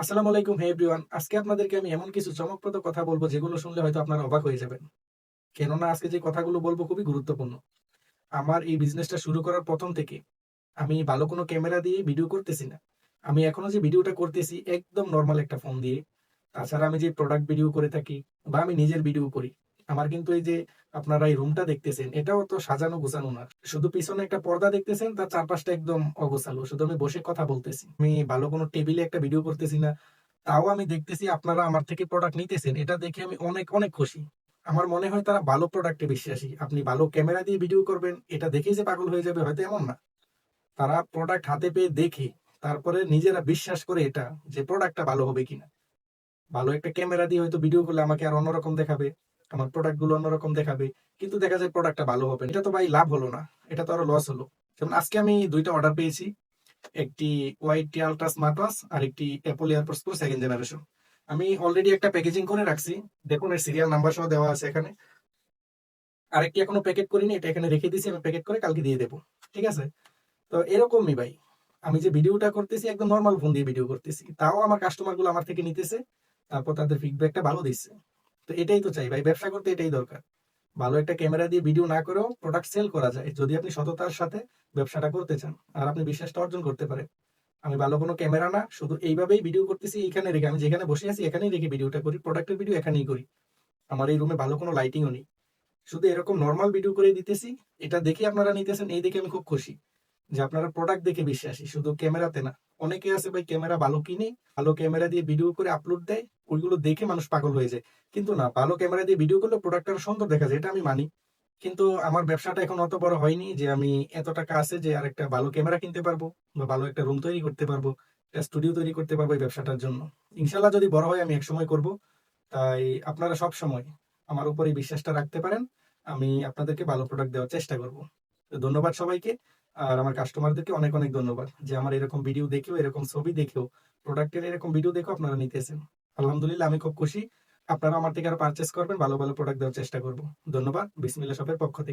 আসসালামু আলাইকুম, হে এভরিওয়ান। আজকে আপনাদেরকে আমি এমন কিছু চমকপ্রদ কথা বলব যেগুলো শুনলে হয়তো আপনারা অবাক হয়ে যাবেন। কেননা আজকে যে কথাগুলো বলব খুবই গুরুত্বপূর্ণ। আমার এই বিজনেসটা শুরু করার প্রথম থেকে আমি ভালো কোনো ক্যামেরা দিয়ে ভিডিও করতেছি না। আমি এখনও যে ভিডিওটা করতেছি একদম নর্মাল একটা ফোন দিয়ে। তাছাড়া আমি যে প্রোডাক্ট ভিডিও করে থাকি বা আমি নিজের ভিডিও করি আমার কিন্তু এই যে আপনারা এই রুমটা দেখতেছেন, এটাও তো সাজানো গোছানো না। শুধু পিছনে একটা পর্দা দেখতেছেন, তার চারপাশটা একদম অগোছালো। শুধু আমি বসে কথা বলতেছি। আমি ভালো কোনো টেবিলে একটা ভিডিও করতেছি না। তাও আমি দেখতেছি আপনারা আমার থেকে প্রোডাক্ট নিতেছেন। এটা দেখে আমি অনেক অনেক খুশি। আমার মনে হয় তারা ভালো প্রোডাক্টে বিশ্বাসী। আপনি ভালো ক্যামেরা দিয়ে ভিডিও করবেন, এটা দেখেই যে পাগল হয়ে যাবে, হয়তো এমন না। তারা প্রোডাক্ট হাতে পেয়ে দেখে, তারপরে নিজেরা বিশ্বাস করে এটা, যে প্রোডাক্টটা ভালো হবে কিনা। ভালো একটা ক্যামেরা দিয়ে হয়তো ভিডিও করলে আমাকে আর অন্যরকম দেখাবে। আমার প্রোডাক্টগুলো অন্যরকম দেখাবে, কিন্তু দেখা যায় প্রোডাক্টটা ভালো হবে এটা তো ভাই লাভ হলো না, এটা তো আরও লস হলো। যেমন আজকে আমি দুইটা অর্ডার পেয়েছি, একটি ওয়াইটি আলট্রা স্মার্ট ওয়াচ আর একটি Apple AirPods pro second generation আমি অলরেডি একটা প্যাকেজিং করে রাখছি, দেখুন এর সিরিয়াল নাম্বার সহ দেওয়া আছে এখানে। আরেকটি এখনও প্যাকেট করিনি, এটা এখানে রেখে দিয়েছি, আমি প্যাকেট করে কালকে দিয়ে দেবো, ঠিক আছে? তো এরকমই ভাই, আমি যে ভিডিওটা করতেছি, একদম নর্মাল ফোন দিয়ে ভিডিও করতেছি। তাও আমার কাস্টমারগুলো আমার থেকে নিতেছে, তারপর তাদের ফিডব্যাকটা ভালো দিচ্ছে। তো এটাই তো চাই ভাই, ব্যবসা করতে এটাই দরকার। ভালো একটা ক্যামেরা দিয়ে ভিডিও না করেও প্রোডাক্ট সেল করা যায়, যদি আপনি সততার সাথে ব্যবসাটা করতে চান আর আপনি বিশ্বাসটা অর্জন করতে পারেন। আমি ভালো কোনো ক্যামেরা না, শুধু এইভাবেই ভিডিও করতেছি এখানে রেখে, আমি যেখানে বসে আছি এখানেই রেখে ভিডিওটা করি প্রোডাক্টের ভিডিও এখানেই করি। আমার এই রুমে ভালো কোনো লাইটিংও নেই। শুধু এরকম নর্মাল ভিডিও করে দিতেছি, এটা দেখে আপনারা নিতেছেন, এই দেখে আমি খুব খুশি। যে আপনারা প্রোডাক্ট দেখে বিশ্বাসী। শুধু ক্যামেরাতে না। অনেকে আছে ভাই ক্যামেরা ভালো কিনে, ভালো ক্যামেরা দিয়ে ভিডিও করে আপলোড দেয়, ওইগুলো দেখে মানুষ পাগল হয়ে যায়। কিন্তু না, ভালো ক্যামেরা দিয়ে ভিডিও করলে প্রোডাক্টটা সুন্দর দেখা যায়, এটা আমি মানি। কিন্তু আমার ব্যবসাটা এখন অত বড় হয়নি যে আমি এত টাকা আছে যে আরেকটা ভালো ক্যামেরা কিনতে পারব বা ভালো একটা রুম তৈরি করতে পারব, একটা স্টুডিও তৈরি করতে পারব এই ব্যবসাটার জন্য। ইনশাল্লাহ যদি বড় হয় আমি একসময় করব। তাই আপনারা সব সময় আমার উপরে বিশ্বাসটা রাখতে পারেন। আমি আপনাদেরকে ভালো প্রোডাক্ট দেওয়ার চেষ্টা করব। ধন্যবাদ সবাইকে। আর আমার কাস্টমারদেরকে অনেক অনেক ধন্যবাদ যে আমার এরকম ভিডিও দেখেও, এরকম ছবি দেখেও প্রোডাক্টের এরকম ভিডিও দেখেও আপনারা নিতেছেন। আলহামদুলিল্লাহ, আমি খুব খুশি। আপনারা আমার থেকে আর পারচেস করবেন, ভালো ভালো প্রোডাক্ট দেওয়ার চেষ্টা করব। ধন্যবাদ বিসমিল্লা সবের পক্ষ থেকে।